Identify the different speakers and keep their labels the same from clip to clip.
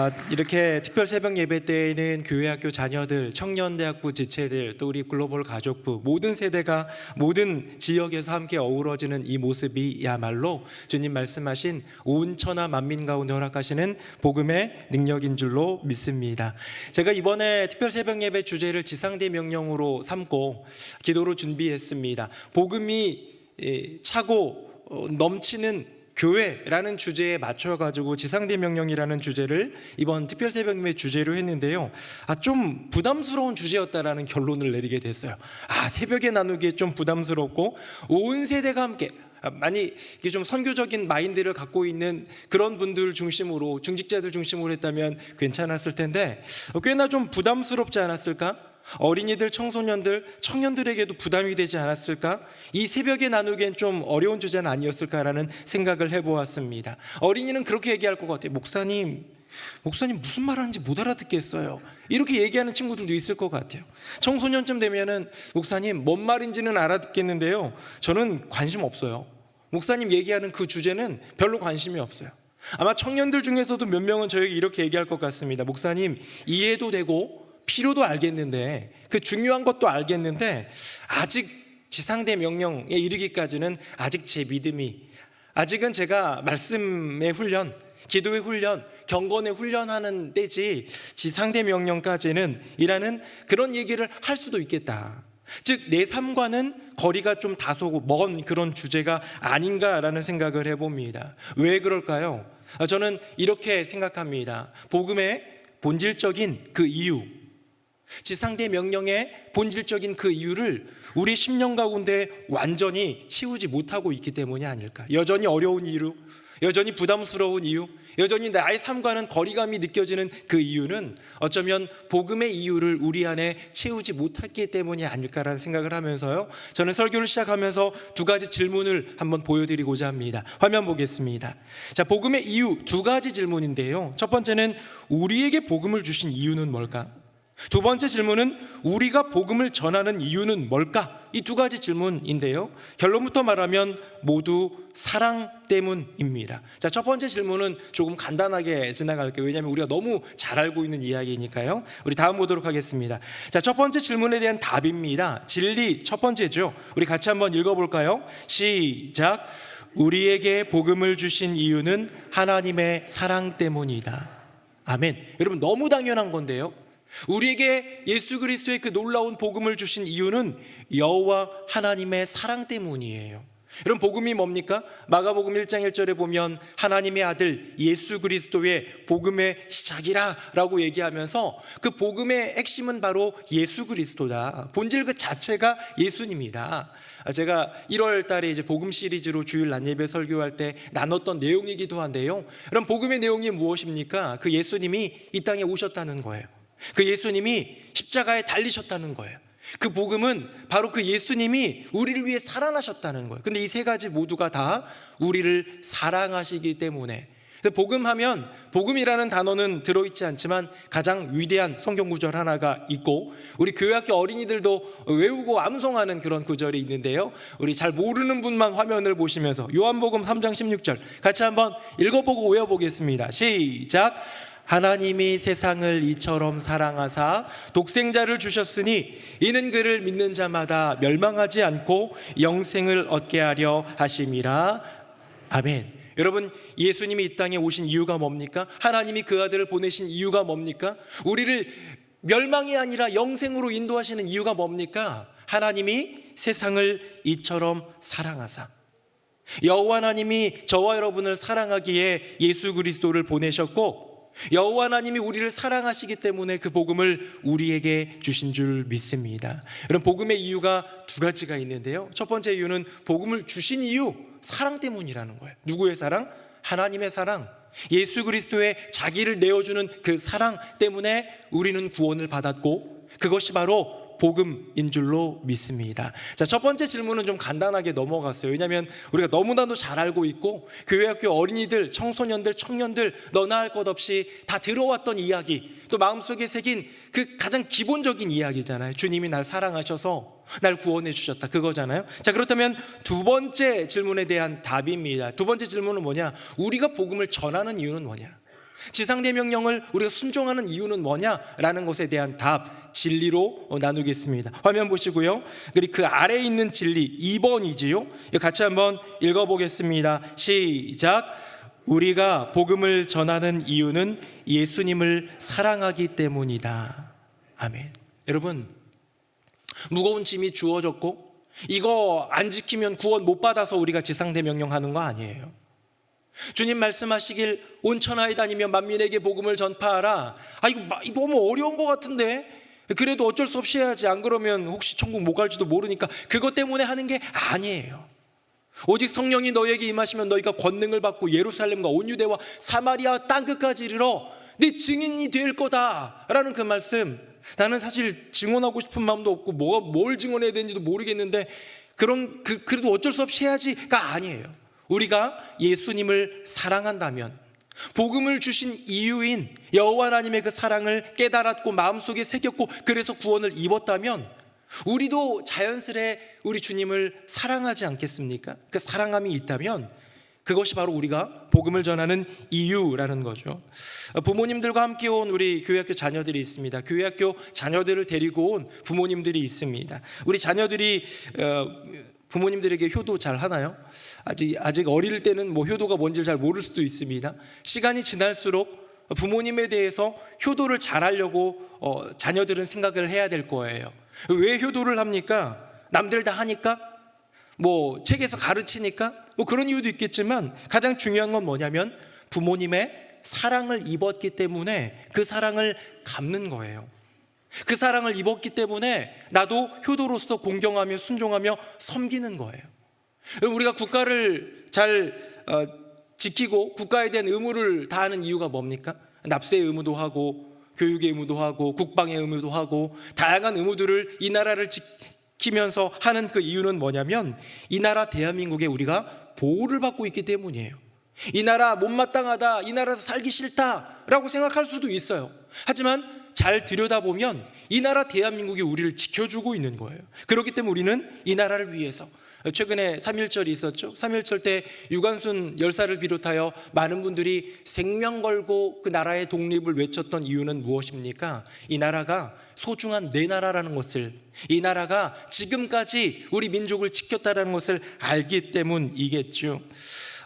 Speaker 1: 아, 이렇게 특별 새벽 예배 때에는 교회 학교 자녀들, 청년 대학부 지체들, 또 우리 글로벌 가족부 모든 세대가 모든 지역에서 함께 어우러지는 이 모습이야말로 주님 말씀하신 온 천하 만민 가운데 허락하시는 복음의 능력인 줄로 믿습니다. 제가 이번에 특별 새벽 예배 주제를 지상대 명령으로 삼고 기도로 준비했습니다. 복음이 예, 차고 어, 넘치는 교회라는 주제에 맞춰 가지고 지상대 명령이라는 주제를 이번 특별 새벽임의 주제로 했는데요. 아 좀 부담스러운 주제였다라는 결론을 내리게 됐어요. 아 새벽에 나누기에 좀 부담스럽고 온 세대가 함께 아, 많이 이게 좀 선교적인 마인드를 갖고 있는 그런 분들 중심으로 중직자들 중심으로 했다면 괜찮았을 텐데 어, 꽤나 좀 부담스럽지 않았을까? 어린이들, 청소년들, 청년들에게도 부담이 되지 않았을까? 이 새벽에 나누기엔 좀 어려운 주제는 아니었을까라는 생각을 해보았습니다. 어린이는 그렇게 얘기할 것 같아요. 목사님, 목사님 무슨 말 하는지 못 알아듣겠어요. 이렇게 얘기하는 친구들도 있을 것 같아요. 청소년쯤 되면은 목사님 뭔 말인지는 알아듣겠는데요. 저는 관심 없어요. 목사님 얘기하는 그 주제는 별로 관심이 없어요. 아마 청년들 중에서도 몇 명은 저에게 이렇게 얘기할 것 같습니다. 목사님 이해도 되고 필요도 알겠는데 그 중요한 것도 알겠는데 아직 지상대 명령에 이르기까지는 아직 제 믿음이 아직은 제가 말씀의 훈련, 기도의 훈련, 경건의 훈련하는 때지 지상대 명령까지는 이라는 그런 얘기를 할 수도 있겠다. 즉 내 삶과는 거리가 좀 다소 먼 그런 주제가 아닌가라는 생각을 해봅니다. 왜 그럴까요? 아, 저는 이렇게 생각합니다. 복음의 본질적인 그 이유, 지상대 명령의 본질적인 그 이유를 우리 10년 가운데 완전히 치우지 못하고 있기 때문이 아닐까. 여전히 어려운 이유, 여전히 부담스러운 이유, 여전히 나의 삶과는 거리감이 느껴지는 그 이유는 어쩌면 복음의 이유를 우리 안에 채우지 못했기 때문이 아닐까라는 생각을 하면서요. 저는 설교를 시작하면서 두 가지 질문을 한번 보여드리고자 합니다. 화면 보겠습니다. 자, 복음의 이유 두 가지 질문인데요. 첫 번째는 우리에게 복음을 주신 이유는 뭘까? 두 번째 질문은 우리가 복음을 전하는 이유는 뭘까? 이 두 가지 질문인데요. 결론부터 말하면 모두 사랑 때문입니다. 자, 첫 번째 질문은 조금 간단하게 지나갈게요. 왜냐하면 우리가 너무 잘 알고 있는 이야기니까요. 우리 다음 보도록 하겠습니다. 자, 첫 번째 질문에 대한 답입니다. 진리 첫 번째죠. 우리 같이 한번 읽어볼까요? 시작. 우리에게 복음을 주신 이유는 하나님의 사랑 때문이다. 아멘. 여러분 너무 당연한 건데요. 우리에게 예수 그리스도의 그 놀라운 복음을 주신 이유는 여호와 하나님의 사랑 때문이에요. 여러분 복음이 뭡니까? 마가복음 1장 1절에 보면 하나님의 아들 예수 그리스도의 복음의 시작이라라고 얘기하면서 그 복음의 핵심은 바로 예수 그리스도다. 본질 그 자체가 예수님이다. 제가 1월 달에 이제 복음 시리즈로 주일 난예배 설교할 때 나눴던 내용이기도 한데요. 여러분 복음의 내용이 무엇입니까? 그 예수님이 이 땅에 오셨다는 거예요. 그 예수님이 십자가에 달리셨다는 거예요. 그 복음은 바로 그 예수님이 우리를 위해 살아나셨다는 거예요. 근데 이 세 가지 모두가 다 우리를 사랑하시기 때문에 복음하면 복음이라는 단어는 들어있지 않지만 가장 위대한 성경 구절 하나가 있고 우리 교회학교 어린이들도 외우고 암송하는 그런 구절이 있는데요. 우리 잘 모르는 분만 화면을 보시면서 요한복음 3장 16절 같이 한번 읽어보고 외워보겠습니다. 시작. 하나님이 세상을 이처럼 사랑하사 독생자를 주셨으니 이는 그를 믿는 자마다 멸망하지 않고 영생을 얻게 하려 하심이라. 아멘. 여러분 예수님이 이 땅에 오신 이유가 뭡니까? 하나님이 그 아들을 보내신 이유가 뭡니까? 우리를 멸망이 아니라 영생으로 인도하시는 이유가 뭡니까? 하나님이 세상을 이처럼 사랑하사 여호와 하나님이 저와 여러분을 사랑하기에 예수 그리스도를 보내셨고 여호와 하나님이 우리를 사랑하시기 때문에 그 복음을 우리에게 주신 줄 믿습니다. 여러분 복음의 이유가 두 가지가 있는데요. 첫 번째 이유는 복음을 주신 이유 사랑 때문이라는 거예요. 누구의 사랑? 하나님의 사랑. 예수 그리스도의 자기를 내어주는 그 사랑 때문에 우리는 구원을 받았고 그것이 바로 복음인 줄로 믿습니다. 자, 첫 번째 질문은 좀 간단하게 넘어갔어요. 왜냐하면 우리가 너무나도 잘 알고 있고 교회학교 어린이들, 청소년들, 청년들 너나 할 것 없이 다 들어왔던 이야기, 또 마음속에 새긴 그 가장 기본적인 이야기잖아요. 주님이 날 사랑하셔서 날 구원해 주셨다. 그거잖아요. 자, 그렇다면 두 번째 질문에 대한 답입니다. 두 번째 질문은 뭐냐? 우리가 복음을 전하는 이유는 뭐냐? 지상대 명령을 우리가 순종하는 이유는 뭐냐라는 것에 대한 답 진리로 어, 나누겠습니다. 화면 보시고요. 그리고 그 아래에 있는 진리 2번이지요. 같이 한번 읽어보겠습니다. 시작. 우리가 복음을 전하는 이유는 예수님을 사랑하기 때문이다. 아멘. 여러분 무거운 짐이 주어졌고 이거 안 지키면 구원 못 받아서 우리가 지상대 명령 하는 거 아니에요. 주님 말씀하시길 온 천하에 다니며 만민에게 복음을 전파하라. 아 이거 너무 어려운 것 같은데. 그래도 어쩔 수 없이 해야지. 안 그러면 혹시 천국 못 갈지도 모르니까 그것 때문에 하는 게 아니에요. 오직 성령이 너에게 임하시면 너희가 권능을 받고 예루살렘과 온 유대와 사마리아 땅 끝까지 이르러 네 증인이 될 거다라는 그 말씀. 나는 사실 증언하고 싶은 마음도 없고 뭐가 뭘 증언해야 되는지도 모르겠는데 그런 그 그래도 어쩔 수 없이 해야지가 아니에요. 우리가 예수님을 사랑한다면 복음을 주신 이유인 여호와 하나님의 그 사랑을 깨달았고 마음속에 새겼고 그래서 구원을 입었다면 우리도 자연스레 우리 주님을 사랑하지 않겠습니까? 그 사랑함이 있다면 그것이 바로 우리가 복음을 전하는 이유라는 거죠. 부모님들과 함께 온 우리 교회학교 자녀들이 있습니다. 교회학교 자녀들을 데리고 온 부모님들이 있습니다. 우리 자녀들이 어, 부모님들에게 효도 잘 하나요? 아직 아직 어릴 때는 뭐 효도가 뭔지 잘 모를 수도 있습니다. 시간이 지날수록 부모님에 대해서 효도를 잘 하려고 어, 자녀들은 생각을 해야 될 거예요. 왜 효도를 합니까? 남들 다 하니까? 뭐 책에서 가르치니까? 뭐 그런 이유도 있겠지만 가장 중요한 건 뭐냐면 부모님의 사랑을 입었기 때문에 그 사랑을 갚는 거예요. 그 사랑을 입었기 때문에 나도 효도로서 공경하며 순종하며 섬기는 거예요. 우리가 국가를 잘 어, 지키고 국가에 대한 의무를 다하는 이유가 뭡니까? 납세의 의무도 하고 교육의 의무도 하고 국방의 의무도 하고 다양한 의무들을 이 나라를 지키면서 하는 그 이유는 뭐냐면 이 나라 대한민국에 우리가 보호를 받고 있기 때문이에요. 이 나라 못마땅하다, 이 나라에서 살기 싫다라고 생각할 수도 있어요. 하지만 잘 들여다보면 이 나라 대한민국이 우리를 지켜주고 있는 거예요. 그렇기 때문에 우리는 이 나라를 위해서 최근에 3.1절이 있었죠. 3.1절 때 유관순 열사를 비롯하여 많은 분들이 생명 걸고 그 나라의 독립을 외쳤던 이유는 무엇입니까? 이 나라가 소중한 내 나라라는 것을 이 나라가 지금까지 우리 민족을 지켰다라는 것을 알기 때문이겠죠.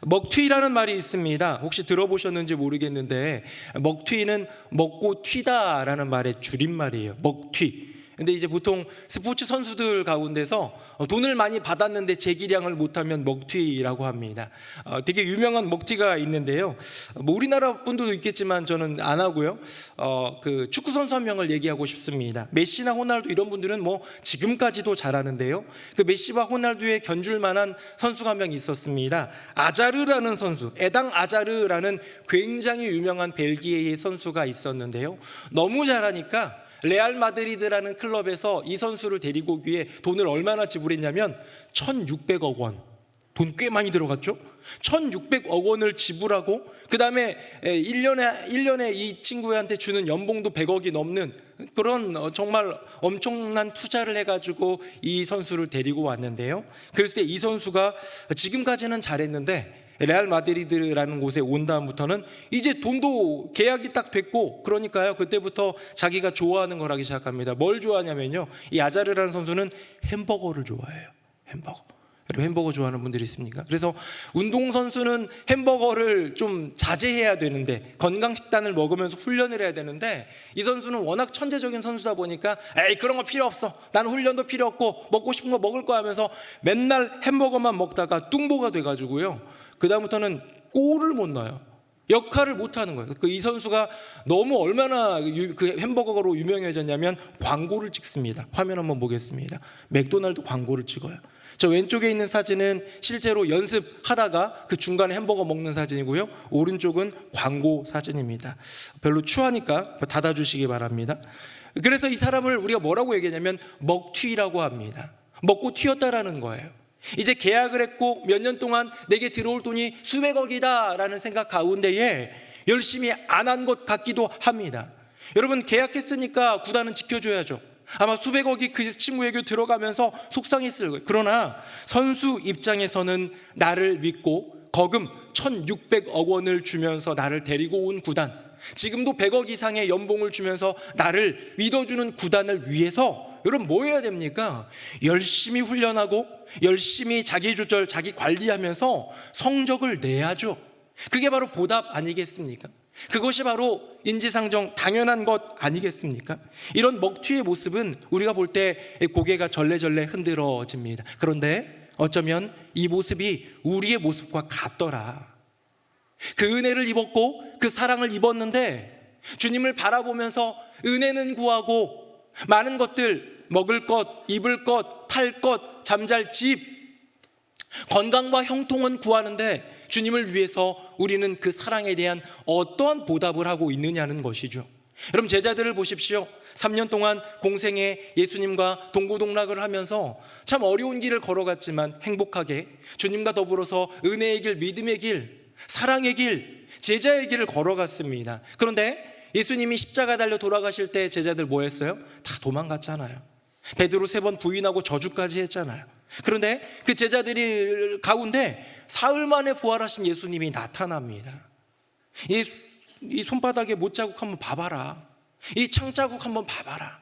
Speaker 1: 먹튀라는 말이 있습니다. 혹시 들어보셨는지 모르겠는데 먹튀는 먹고 튀다라는 말의 줄임말이에요. 먹튀. 근데 이제 보통 스포츠 선수들 가운데서 돈을 많이 받았는데 재기량을 못하면 먹튀라고 합니다. 어, 되게 유명한 먹튀가 있는데요. 뭐 우리나라 분들도 있겠지만 저는 안 하고요. 어, 그 축구 선수 한 명을 얘기하고 싶습니다. 메시나 호날두 이런 분들은 뭐 지금까지도 잘하는데요. 그 메시와 호날두에 견줄 만한 선수가 한 명 있었습니다. 아자르라는 선수, 에당 아자르라는 굉장히 유명한 벨기에의 선수가 있었는데요. 너무 잘하니까 레알 마드리드라는 클럽에서 이 선수를 데리고 오기 위해 돈을 얼마나 지불했냐면 1,600억 원. 돈 꽤 많이 들어갔죠? 1,600억 원을 지불하고 그다음에 1년에 1년에 이 친구한테 주는 연봉도 100억이 넘는 그런 어, 정말 엄청난 투자를 해 가지고 이 선수를 데리고 왔는데요. 글쎄 이 선수가 지금까지는 잘했는데 레알 마드리드라는 곳에 온 다음부터는 이제 돈도 계약이 딱 됐고 그러니까요 그때부터 자기가 좋아하는 걸 하기 시작합니다. 뭘 좋아하냐면요 이 아자르라는 선수는 햄버거를 좋아해요. 햄버거. 여러분 햄버거 좋아하는 분들이 있습니까? 그래서 운동 선수는 햄버거를 좀 자제해야 되는데 건강 식단을 먹으면서 훈련을 해야 되는데 이 선수는 워낙 천재적인 선수다 보니까 에이 그런 거 필요 없어. 나는 훈련도 필요 없고 먹고 싶은 거 먹을 거 하면서 맨날 햄버거만 먹다가 뚱보가 돼 가지고요. 그다음부터는 골을 못 넣어요. 역할을 못 하는 거예요. 그 이 선수가 너무 얼마나 유- 그 햄버거로 유명해졌냐면 광고를 찍습니다. 화면 한번 보겠습니다. 맥도날드 광고를 찍어요. 저 왼쪽에 있는 사진은 실제로 연습하다가 그 중간에 햄버거 먹는 사진이고요. 오른쪽은 광고 사진입니다. 별로 추하니까 닫아주시기 바랍니다. 그래서 이 사람을 우리가 뭐라고 얘기하냐면 먹튀라고 합니다. 먹고 튀었다라는 거예요. 이제 계약을 했고 몇 년 동안 내게 들어올 돈이 수백억이다라는 생각 가운데에 열심히 안 한 것 같기도 합니다. 여러분 계약했으니까 구단은 지켜줘야죠. 아마 수백억이 그 친구에게 들어가면서 속상했을 거예요. 그러나 선수 입장에서는 나를 믿고 거금 1,600억 원을 주면서 나를 데리고 온 구단 지금도 100억 이상의 연봉을 주면서 나를 믿어주는 구단을 위해서 여러분 뭐 해야 됩니까? 열심히 훈련하고 열심히 자기 조절, 자기 관리하면서 성적을 내야죠. 그게 바로 보답 아니겠습니까? 그것이 바로 인지상정 당연한 것 아니겠습니까? 이런 먹튀의 모습은 우리가 볼 때 고개가 절레절레 흔들어집니다. 그런데 어쩌면 이 모습이 우리의 모습과 같더라. 그 은혜를 입었고 그 사랑을 입었는데 주님을 바라보면서 은혜는 구하고 많은 것들 먹을 것, 입을 것, 탈 것, 잠잘 집, 건강과 형통은 구하는데 주님을 위해서 우리는 그 사랑에 대한 어떠한 보답을 하고 있느냐는 것이죠. 여러분 제자들을 보십시오. 3년 동안 공생에 예수님과 동고동락을 하면서 참 어려운 길을 걸어갔지만 행복하게 주님과 더불어서 은혜의 길, 믿음의 길, 사랑의 길, 제자의 길을 걸어갔습니다. 그런데 예수님이 십자가 달려 돌아가실 때 제자들 뭐 했어요? 다 도망갔잖아요. 베드로 세 번 부인하고 저주까지 했잖아요. 그런데 그 제자들이 가운데 사흘 만에 부활하신 예수님이 나타납니다. 이, 이 손바닥에 못자국 한번 봐봐라. 이 창자국 한번 봐봐라.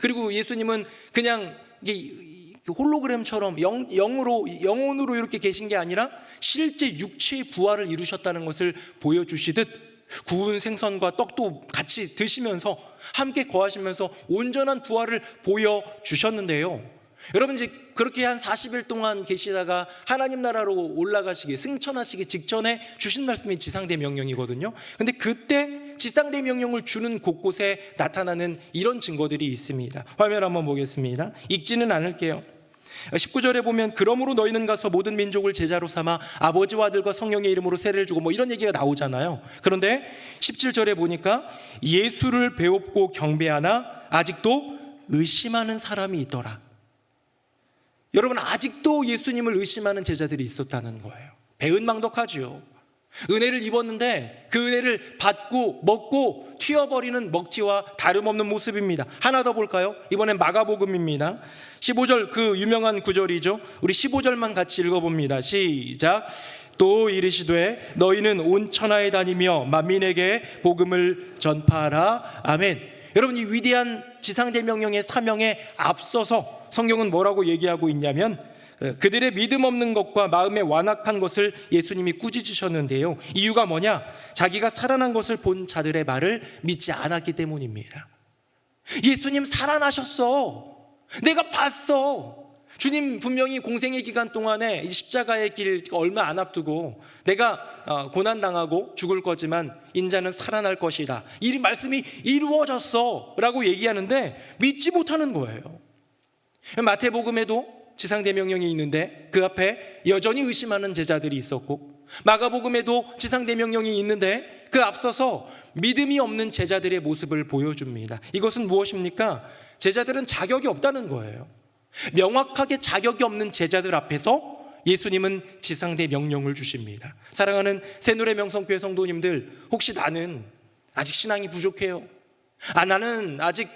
Speaker 1: 그리고 예수님은 그냥 홀로그램처럼 영, 영으로 영혼으로 이렇게 계신 게 아니라 실제 육체의 부활을 이루셨다는 것을 보여주시듯 구운 생선과 떡도 같이 드시면서 함께 거하시면서 온전한 부활을 보여 주셨는데요. 여러분 이제 그렇게 한 40일 동안 계시다가 하나님 나라로 올라가시기 승천하시기 직전에 주신 말씀이 지상대 명령이거든요. 근데 그때 지상대 명령을 주는 곳곳에 나타나는 이런 증거들이 있습니다. 화면 한번 보겠습니다. 읽지는 않을게요. 19절에 보면 그러므로 너희는 가서 모든 민족을 제자로 삼아 아버지와 아들과 성령의 이름으로 세례를 주고 뭐 이런 얘기가 나오잖아요. 그런데 17절에 보니까 예수를 배웁고 경배하나 아직도 의심하는 사람이 있더라. 여러분 아직도 예수님을 의심하는 제자들이 있었다는 거예요. 배은망덕하지요. 은혜를 입었는데 그 은혜를 받고 먹고 튀어버리는 먹튀와 다름없는 모습입니다. 하나 더 볼까요? 이번엔 마가복음입니다. 15절 그 유명한 구절이죠. 우리 15절만 같이 읽어봅니다. 시작. 또 이르시되 너희는 온 천하에 다니며 만민에게 복음을 전파하라. 아멘. 여러분 이 위대한 지상대명령의 사명에 앞서서 성경은 뭐라고 얘기하고 있냐면 어, 그들의 믿음 없는 것과 마음에 완악한 것을 예수님이 꾸짖으셨는데요. 이유가 뭐냐? 자기가 살아난 것을 본 자들의 말을 믿지 않았기 때문입니다. 예수님 살아나셨어. 내가 봤어. 주님 분명히 공생의 기간 동안에 이 십자가의 길 얼마 안 앞두고 내가 어, 고난 당하고 죽을 거지만 인자는 살아날 것이다. 이 말씀이 이루어졌어라고 얘기하는데 믿지 못하는 거예요. 마태복음에도 지상대명령이 있는데 그 앞에 여전히 의심하는 제자들이 있었고 마가복음에도 지상대명령이 있는데 그 앞서서 믿음이 없는 제자들의 모습을 보여줍니다. 이것은 무엇입니까? 제자들은 자격이 없다는 거예요. 명확하게 자격이 없는 제자들 앞에서 예수님은 지상대 명령을 주십니다. 사랑하는 새노래 명성교회 성도님들, 혹시 나는 아직 신앙이 부족해요? 아, 나는 아직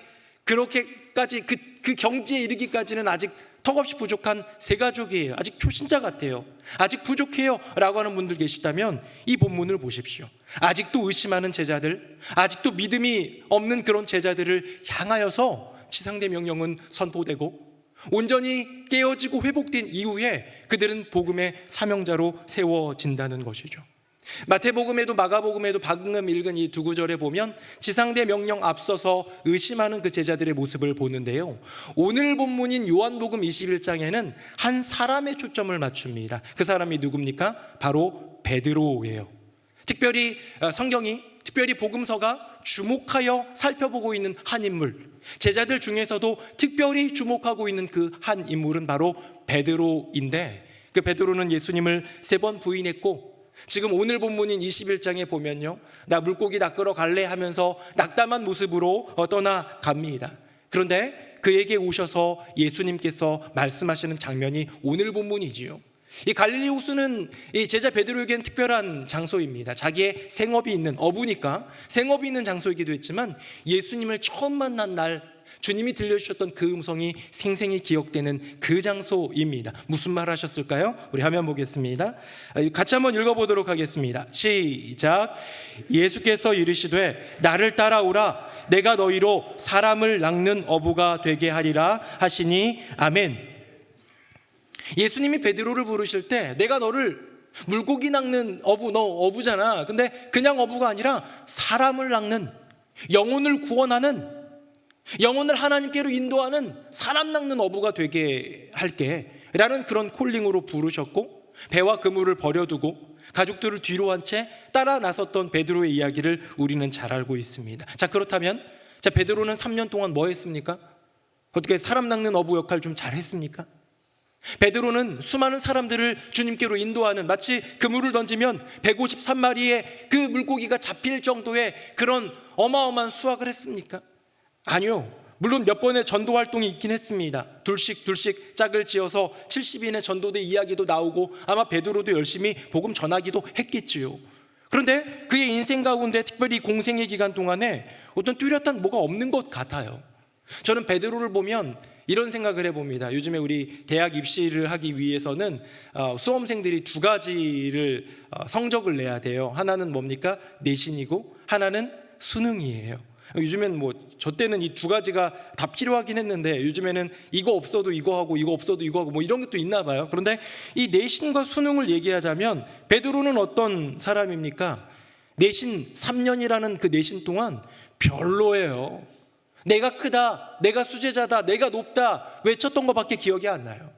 Speaker 1: 그렇게까지 그, 그 경지에 이르기까지는 아직 턱없이 부족한 세 가족이에요. 아직 초신자 같아요. 아직 부족해요. 라고 하는 분들 계시다면 이 본문을 보십시오. 아직도 의심하는 제자들, 아직도 믿음이 없는 그런 제자들을 향하여서 지상대 명령은 선포되고 온전히 깨어지고 회복된 이후에 그들은 복음의 사명자로 세워진다는 것이죠. 마태복음에도 마가복음에도 방금 읽은 이 두 구절에 보면 지상대 명령 앞서서 의심하는 그 제자들의 모습을 보는데요. 오늘 본문인 요한복음 21장에는 한 사람의 초점을 맞춥니다. 그 사람이 누굽니까? 바로 베드로예요. 특별히 어, 성경이 특별히 복음서가 주목하여 살펴보고 있는 한 인물, 제자들 중에서도 특별히 주목하고 있는 그 한 인물은 바로 베드로인데 그 베드로는 예수님을 세 번 부인했고 지금 오늘 본문인 21장에 보면요. 나 물고기 낚으러 갈래 하면서 낙담한 모습으로 어, 떠나갑니다. 그런데 그에게 오셔서 예수님께서 말씀하시는 장면이 오늘 본문이지요. 이 갈릴리 호수는 이 제자 베드로에겐 특별한 장소입니다. 자기의 생업이 있는 어부니까 생업이 있는 장소이기도 했지만 예수님을 처음 만난 날 주님이 들려주셨던 그 음성이 생생히 기억되는 그 장소입니다. 무슨 말 하셨을까요? 우리 화면 보겠습니다. 같이 한번 읽어보도록 하겠습니다. 시작. 예수께서 이르시되 나를 따라오라. 내가 너희로 사람을 낚는 어부가 되게 하리라 하시니 아멘. 예수님이 베드로를 부르실 때 내가 너를 물고기 낚는 어부 너 어부잖아. 근데 그냥 어부가 아니라 사람을 낚는 영혼을 구원하는 영혼을 하나님께로 인도하는 사람 낚는 어부가 되게 할게 라는 그런 콜링으로 부르셨고 배와 그물을 버려두고 가족들을 뒤로 한 채 따라 나섰던 베드로의 이야기를 우리는 잘 알고 있습니다 자 그렇다면 자 베드로는 3년 동안 뭐 했습니까? 어떻게 사람 낚는 어부 역할 좀 잘했습니까? 베드로는 수많은 사람들을 주님께로 인도하는 마치 그물을 던지면 153마리의 그 물고기가 잡힐 정도의 그런 어마어마한 수확을 했습니까? 아니요. 물론 몇 번의 전도 활동이 있긴 했습니다. 둘씩 둘씩 짝을 지어서 70인의 전도대 이야기도 나오고 아마 베드로도 열심히 복음 전하기도 했겠지요. 그런데 그의 인생 가운데 특별히 공생의 기간 동안에 어떤 뚜렷한 뭐가 없는 것 같아요. 저는 베드로를 보면 이런 생각을 해봅니다. 요즘에 우리 대학 입시를 하기 위해서는 어, 수험생들이 두 가지를 어, 성적을 내야 돼요. 하나는 뭡니까? 내신이고 하나는 수능이에요. 요즘엔 뭐 저 때는 이 두 가지가 다 필요하긴 했는데 요즘에는 이거 없어도 이거 하고 이거 없어도 이거 하고 뭐 이런 것도 있나 봐요. 그런데 이 내신과 수능을 얘기하자면 베드로는 어떤 사람입니까? 내신 3년이라는 그 내신 동안 별로예요. 내가 크다, 내가 수제자다, 내가 높다 외쳤던 것밖에 기억이 안 나요.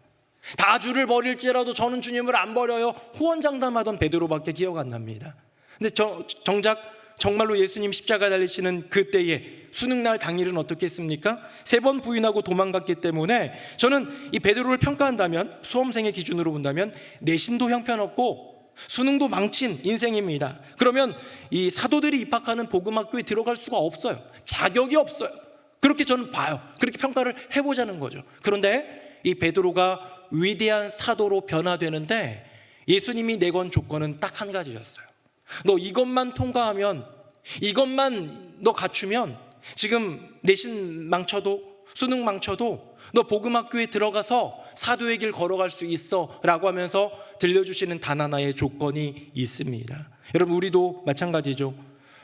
Speaker 1: 다 주를 버릴지라도 저는 주님을 안 버려요. 후원장담하던 베드로밖에 기억 안 납니다. 근데 저, 정작 정말로 예수님 십자가 달리시는 그때에 수능 날 당일은 어떻게 했습니까? 세 번 부인하고 도망갔기 때문에 저는 이 베드로를 평가한다면 수험생의 기준으로 본다면 내신도 형편없고 수능도 망친 인생입니다. 그러면 이 사도들이 입학하는 복음학교에 들어갈 수가 없어요. 자격이 없어요. 그렇게 저는 봐요. 그렇게 평가를 해보자는 거죠. 그런데 이 베드로가 위대한 사도로 변화되는데 예수님이 내건 조건은 딱 한 가지였어요. 너 이것만 통과하면 이것만 너 갖추면 지금 내신 망쳐도 수능 망쳐도 너 복음학교에 들어가서 사도의 길 걸어갈 수 있어 라고 하면서 들려주시는 단 하나의 조건이 있습니다. 여러분 우리도 마찬가지죠.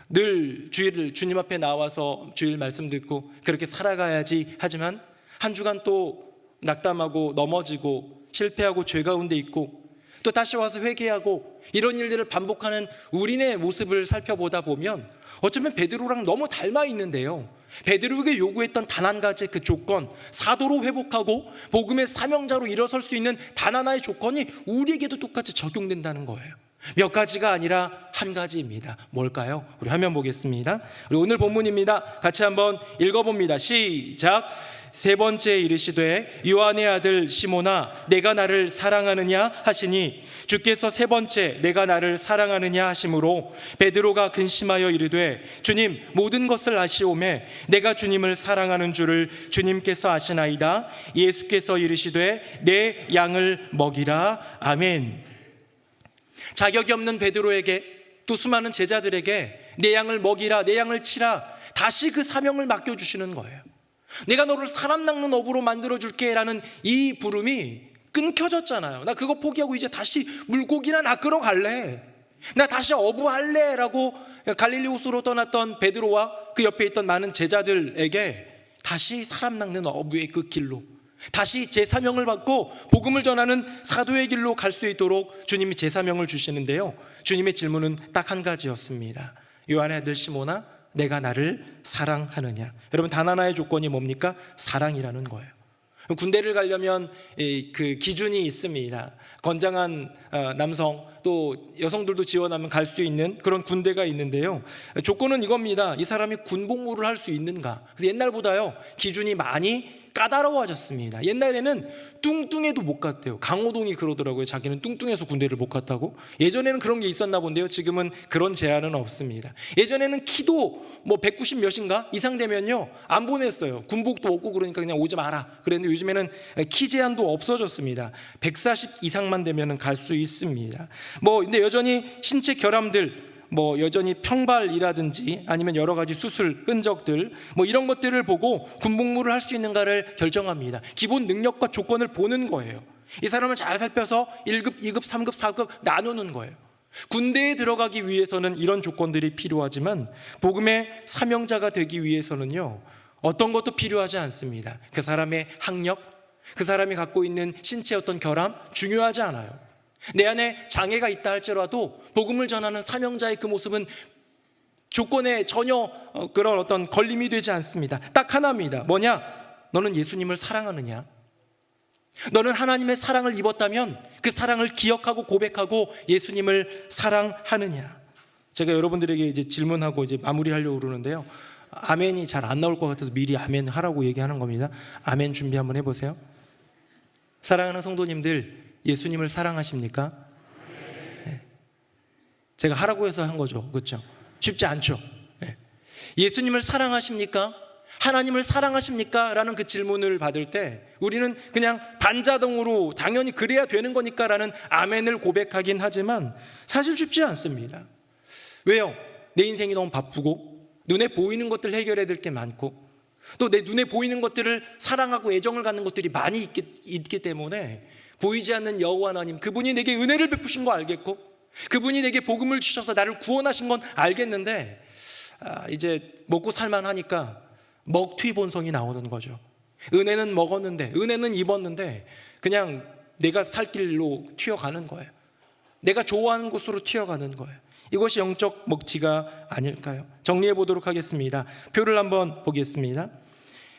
Speaker 1: 늘 주일 주님 앞에 나와서 주일 말씀 듣고 그렇게 살아가야지 하지만 한 주간 또 낙담하고 넘어지고 실패하고 죄 가운데 있고 또 다시 와서 회개하고 이런 일들을 반복하는 우리네 모습을 살펴보다 보면 어쩌면 베드로랑 너무 닮아 있는데요. 베드로에게 요구했던 단 한 가지 그 조건, 사도로 회복하고 복음의 사명자로 일어설 수 있는 단 하나의 조건이 우리에게도 똑같이 적용된다는 거예요. 몇 가지가 아니라 한 가지입니다. 뭘까요? 우리 화면 보겠습니다. 우리 오늘 본문입니다. 같이 한번 읽어봅니다. 시작. 세 번째 이르시되 요한의 아들 시모나 내가 나를 사랑하느냐 하시니 주께서 세 번째 내가 나를 사랑하느냐 하심으로 베드로가 근심하여 이르되 주님 모든 것을 아시오매 내가 주님을 사랑하는 줄을 주님께서 아시나이다 예수께서 이르시되 내 양을 먹이라 아멘 자격이 없는 베드로에게 또 수많은 제자들에게 내 양을 먹이라 내 양을 치라 다시 그 사명을 맡겨 주시는 거예요 내가 너를 사람 낚는 어부로 만들어 줄게라는 이 부름이 끊겨졌잖아요. 나 그거 포기하고 이제 다시 물고기나 낚으러 갈래. 나 다시 어부 할래라고 갈릴리 호수로 떠났던 베드로와 그 옆에 있던 많은 제자들에게 다시 사람 낚는 어부의 그 길로 다시 제 사명을 받고 복음을 전하는 사도의 길로 갈 수 있도록 주님이 제 사명을 주시는데요. 주님의 질문은 딱 한 가지였습니다. 요한의 아들 시모나 내가 나를 사랑하느냐. 여러분 단 하나의 조건이 뭡니까? 사랑이라는 거예요. 군대를 가려면 그 기준이 있습니다. 건장한 어, 남성 또 여성들도 지원하면 갈 수 있는 그런 군대가 있는데요. 조건은 이겁니다. 이 사람이 군복무를 할 수 있는가. 옛날보다요 기준이 많이 까다로워졌습니다. 옛날에는 뚱뚱해도 못 갔대요. 강호동이 그러더라고요. 자기는 뚱뚱해서 군대를 못 갔다고. 예전에는 그런 게 있었나 본데요. 지금은 그런 제한은 없습니다. 예전에는 키도 뭐 190 몇인가 이상 되면요 안 보냈어요. 군복도 없고 그러니까 그냥 오지 마라. 그랬는데 요즘에는 키 제한도 없어졌습니다. 140 이상만 되면은 갈 수 있습니다. 뭐 근데 여전히 신체 결함들 뭐 여전히 평발이라든지 아니면 여러 가지 수술 흔적들 뭐 이런 것들을 보고 군복무를 할 수 있는가를 결정합니다. 기본 능력과 조건을 보는 거예요. 이 사람을 잘 살펴서 1급, 2급, 3급, 4급 나누는 거예요. 군대에 들어가기 위해서는 이런 조건들이 필요하지만 복음의 사명자가 되기 위해서는요. 어떤 것도 필요하지 않습니다. 그 사람의 학력, 그 사람이 갖고 있는 신체 어떤 결함 중요하지 않아요. 내 안에 장애가 있다 할지라도 복음을 전하는 사명자의 그 모습은 조건에 전혀 어, 그런 어떤 걸림이 되지 않습니다. 딱 하나입니다. 뭐냐? 너는 예수님을 사랑하느냐? 너는 하나님의 사랑을 입었다면 그 사랑을 기억하고 고백하고 예수님을 사랑하느냐? 제가 여러분들에게 이제 질문하고 이제 마무리하려고 그러는데요. 아멘이 잘 안 나올 것 같아서 미리 아멘 하라고 얘기하는 겁니다. 아멘 준비 한번 해보세요. 사랑하는 성도님들, 예수님을 사랑하십니까? 네. 제가 하라고 해서 한 거죠. 그렇죠? 쉽지 않죠. 네. 예수님을 사랑하십니까? 하나님을 사랑하십니까? 라는 그 질문을 받을 때 우리는 그냥 반자동으로 당연히 그래야 되는 거니까 라는 아멘을 고백하긴 하지만 사실 쉽지 않습니다. 왜요? 내 인생이 너무 바쁘고 눈에 보이는 것들 해결해야 될 게 많고 또 내 눈에 보이는 것들을 사랑하고 애정을 갖는 것들이 많이 있기, 있기 때문에 보이지 않는 여호와 하나님 그분이 내게 은혜를 베푸신 거 알겠고 그분이 내게 복음을 주셔서 나를 구원하신 건 알겠는데 아, 이제 먹고 살만 하니까 먹튀 본성이 나오는 거죠. 은혜는 먹었는데 은혜는 입었는데 그냥 내가 살 길로 튀어가는 거예요. 내가 좋아하는 곳으로 튀어가는 거예요. 이것이 영적 먹튀가 아닐까요? 정리해 보도록 하겠습니다. 표를 한번 보겠습니다.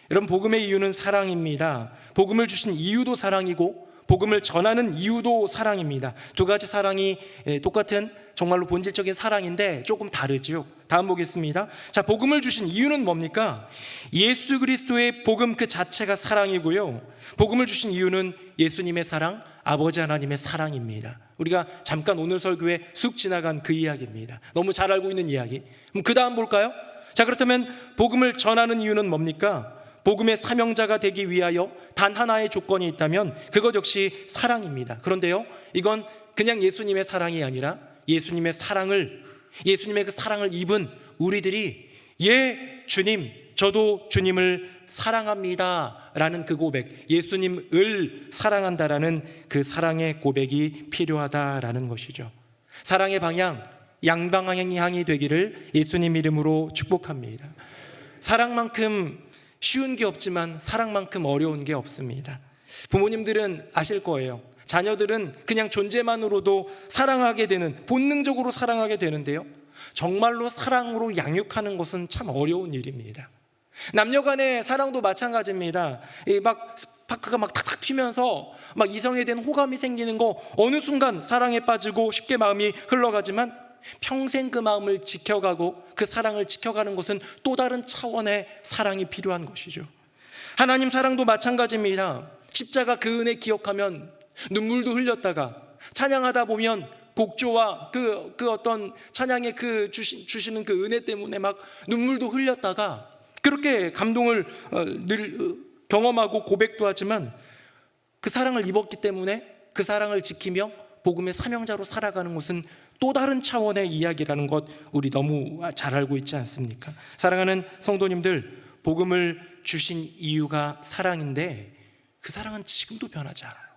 Speaker 1: 여러분 복음의 이유는 사랑입니다. 복음을 주신 이유도 사랑이고 복음을 전하는 이유도 사랑입니다. 두 가지 사랑이 예, 똑같은 정말로 본질적인 사랑인데 조금 다르지요. 다음 보겠습니다. 자, 복음을 주신 이유는 뭡니까? 예수 그리스도의 복음 그 자체가 사랑이고요. 복음을 주신 이유는 예수님의 사랑, 아버지 하나님의 사랑입니다. 우리가 잠깐 오늘 설교에 쑥 지나간 그 이야기입니다. 너무 잘 알고 있는 이야기. 그럼 그 다음 볼까요? 자, 그렇다면 복음을 전하는 이유는 뭡니까? 복음의 사명자가 되기 위하여 단 하나의 조건이 있다면 그것 역시 사랑입니다. 그런데요, 이건 그냥 예수님의 사랑이 아니라 예수님의 사랑을 예수님의 그 사랑을 입은 우리들이 예 주님 저도 주님을 사랑합니다 라는 그 고백 예수님을 사랑한다라는 그 사랑의 고백이 필요하다라는 것이죠. 사랑의 방향 양방향이 되기를 예수님 이름으로 축복합니다. 사랑만큼 쉬운 게 없지만 사랑만큼 어려운 게 없습니다. 부모님들은 아실 거예요. 자녀들은 그냥 존재만으로도 사랑하게 되는, 본능적으로 사랑하게 되는데요. 정말로 사랑으로 양육하는 것은 참 어려운 일입니다. 남녀 간의 사랑도 마찬가지입니다. 막 스파크가 막 탁탁 튀면서 막 이성에 대한 호감이 생기는 거 어느 순간 사랑에 빠지고 쉽게 마음이 흘러가지만 평생 그 마음을 지켜가고 그 사랑을 지켜가는 것은 또 다른 차원의 사랑이 필요한 것이죠. 하나님 사랑도 마찬가지입니다. 십자가 그 은혜 기억하면 눈물도 흘렸다가 찬양하다 보면 곡조와 그, 그 어떤 찬양의 그 주시, 주시는 그 은혜 때문에 막 눈물도 흘렸다가 그렇게 감동을 어, 늘 경험하고 고백도 하지만 그 사랑을 입었기 때문에 그 사랑을 지키며 복음의 사명자로 살아가는 것은 또 다른 차원의 이야기라는 것 우리 너무 잘 알고 있지 않습니까? 사랑하는 성도님들, 복음을 주신 이유가 사랑인데 그 사랑은 지금도 변하지 않아요.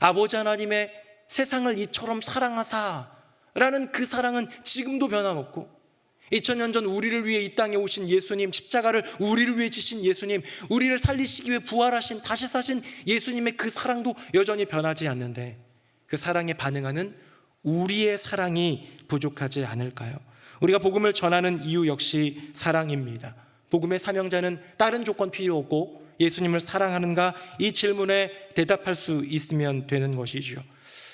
Speaker 1: 아버지 하나님의 세상을 이처럼 사랑하사라는 그 사랑은 지금도 변함없고 2000년 전 우리를 위해 이 땅에 오신 예수님, 십자가를 우리를 위해 지신 예수님, 우리를 살리시기 위해 부활하신 다시 사신 예수님의 그 사랑도 여전히 변하지 않는데 그 사랑에 반응하는 우리의 사랑이 부족하지 않을까요? 우리가 복음을 전하는 이유 역시 사랑입니다. 복음의 사명자는 다른 조건 필요 없고 예수님을 사랑하는가 이 질문에 대답할 수 있으면 되는 것이죠.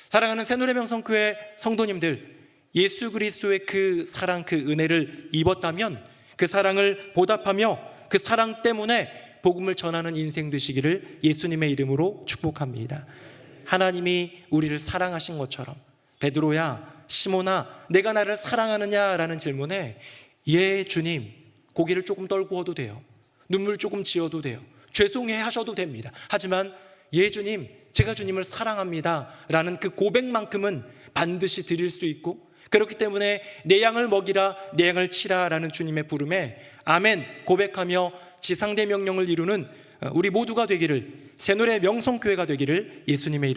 Speaker 1: 사랑하는 새노래명 성교회 성도님들 예수 그리스도의 그 사랑 그 은혜를 입었다면 그 사랑을 보답하며 그 사랑 때문에 복음을 전하는 인생 되시기를 예수님의 이름으로 축복합니다. 하나님이 우리를 사랑하신 것처럼 베드로야 시모나 내가 나를 사랑하느냐라는 질문에 예 주님 고개를 조금 떨구어도 돼요. 눈물 조금 지어도 돼요. 죄송해 하셔도 됩니다. 하지만 예 주님 제가 주님을 사랑합니다 라는 그 고백만큼은 반드시 드릴 수 있고 그렇기 때문에 내 양을 먹이라 내 양을 치라라는 주님의 부름에 아멘 고백하며 지상대 명령을 이루는 우리 모두가 되기를 새노래 명성교회가 되기를 예수님의 이름으로